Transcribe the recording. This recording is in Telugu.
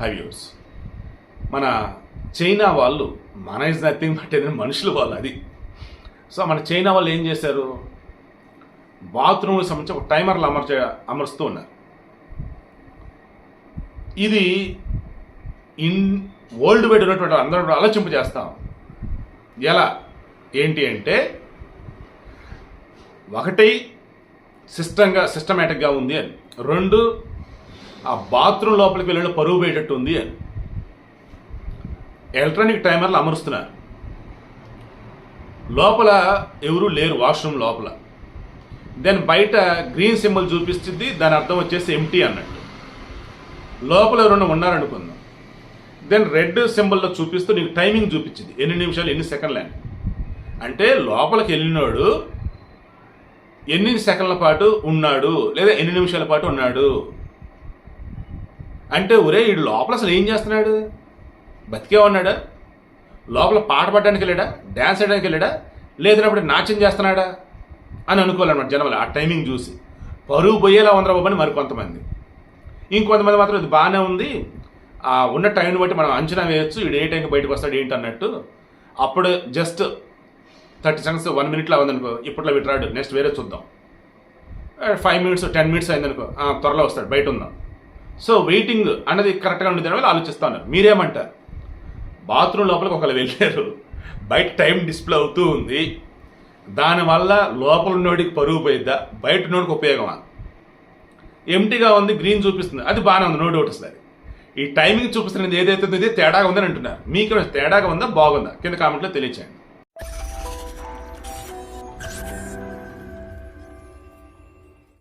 హైవ్యూస్ మన చైనా వాళ్ళు మన ఇస్ నథింగ్ బట్ ఏదైనా మనుషులు వాళ్ళు అది. సో మన చైనా వాళ్ళు ఏం చేశారు? బాత్రూమ్కి సంబంధించి ఒక టైమర్లు అమర్చ అమరుస్తూ ఉన్నారు. ఇది ఇన్ వరల్డ్ వైడ్ ఉన్నటువంటి అందరూ కూడా ఆలోచింప చేస్తాం. ఎలా? ఏంటి అంటే ఒకటి సిస్టంగా సిస్టమేటిక్గా ఉంది అని. రెండు ఆ బాత్రూమ్ లోపలికి వెళ్ళిన పరువు పోయేటట్టు ఉంది అని. ఎలక్ట్రానిక్ టైమర్లు అమరుస్తున్నారు. లోపల ఎవరూ లేరు వాష్రూమ్ లోపల. దెన్ బయట గ్రీన్ సింబల్ చూపిస్తుంది దాని అర్థం వచ్చేసి ఎంటీ అన్నట్టు. లోపల ఎవరైనా ఉన్నారనుకుందాం. దెన్ రెడ్ సింబల్లో చూపిస్తూ నీకు టైమింగ్ చూపించింది. ఎన్ని నిమిషాలు ఎన్ని సెకండ్లు అని. అంటే లోపలికి వెళ్ళినోడు ఎన్ని సెకండ్ల పాటు ఉన్నాడు లేదా ఎన్ని నిమిషాల పాటు ఉన్నాడు? అంటే ఒరే వీడు లోపల అసలు ఏం చేస్తున్నాడు? బతికే ఉన్నాడా లోపల పాట పడడానికి వెళ్ళాడా? డ్యాన్స్ వేయడానికి వెళ్ళాడా? లేదన్నప్పుడు నాట్యం చేస్తున్నాడా? అని అనుకోవాలన్నమాట జనములు ఆ టైమింగ్ చూసి. పరువు పోయేలా ఉందరా బాబు అని మరికొంతమంది. ఇంకొంతమంది మాత్రం ఇది బాగానే ఉంది. ఆ ఉన్న టైంని బట్టి మనం అంచనా వేయొచ్చు. వీడు ఏ టైంకి బయటకు వస్తాడు ఏంటి అన్నట్టు. అప్పుడు జస్ట్ థర్టీ సెకండ్స్ వన్ మినిట్లో ఉందనుకో ఇప్పట్లో వీటి రాడు. నెక్స్ట్ వేరే చూద్దాం. ఫైవ్ మినిట్స్ టెన్ మినిట్స్ అయిందనుకో. త్వరలో వస్తాడు. బయట ఉందాం. సో వెయిటింగ్ అన్నది కరెక్ట్గా ఉండేది వాళ్ళు ఆలోచిస్తా ఉన్నారు. మీరేమంటారు? బాత్రూమ్ లోపలికి ఒకళ్ళు వెళ్ళారు. బయట టైం డిస్ప్లే అవుతూ ఉంది. దానివల్ల లోపల ఉన్నోడికి పరుగు పోయిద్దా? బయట ఉన్నోడికి ఉపయోగమా? ఎంటీగా ఉంది గ్రీన్ చూపిస్తుంది. అది బాగానే ఉంది నో డౌట్ అసలు ఈ టైమింగ్ చూపిస్తున్నది ఏదైతే ఉందో తేడాగా ఉందని అంటున్నారు. మీకు తేడాగా ఉందా? బాగుందా? కింద కామెంట్లో తెలియచేయండి.